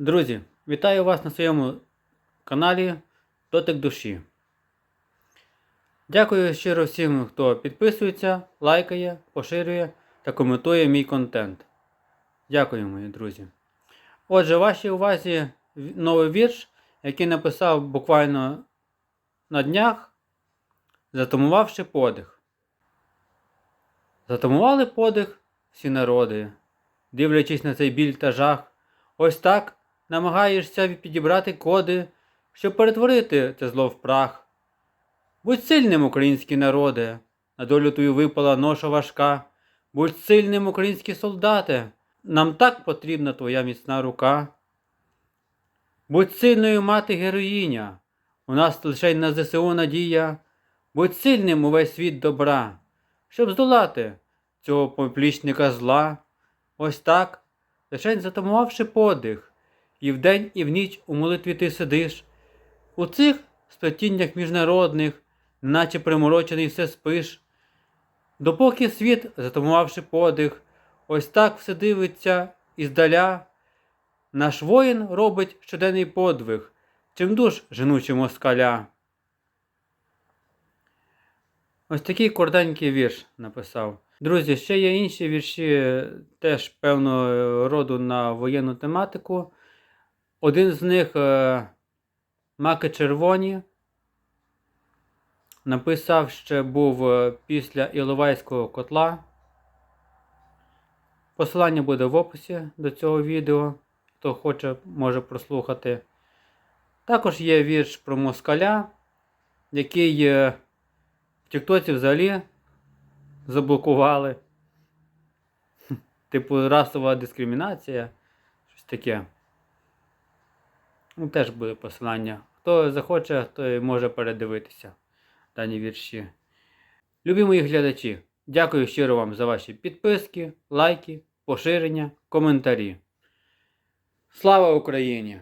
Друзі, вітаю вас на своєму каналі Дотик душі. Дякую щиро всім, хто підписується, лайкає, поширює та коментує мій контент. Дякую, мої друзі. Отже, вашій увазі новий вірш, який написав буквально на днях, затамувавши подих. Затамували подих всі народи, дивлячись на цей біль та жах. Ось так намагаєшся підібрати коди, щоб перетворити це зло в прах. Будь сильним, український народе, на долю твою випала ноша важка. Будь сильним, українські солдати, нам так потрібна твоя міцна рука. Будь сильною мати героїня, у нас лише на ЗСУ надія. Будь сильним увесь світ добра, щоб здолати цього поплічника зла. Ось так, лишень затамувавши подих, і вдень, і в ніч у молитві ти сидиш. У цих сплетіннях міжнародних, наче приморочений все спиш. Допоки світ, затамувавши подих, ось так все дивиться іздаля, наш воїн робить щоденний подвиг, чим душ женучи москаля. Ось такий коротенький вірш написав. Друзі, ще є інші вірші, теж певного роду на воєнну тематику. Один з них е, Маки червоні. Написав ще був е, після Іловайського котла. Посилання буде в описі до цього відео. Хто хоче, може прослухати. Також є вірш про москаля, який е, в Тіктоці взагалі заблокували. Типу расова дискримінація. Щось таке. Ну, теж буде посилання. Хто захоче, той може передивитися дані вірші. Любі мої глядачі, дякую щиро вам за ваші підписки, лайки, поширення, коментарі. Слава Україні!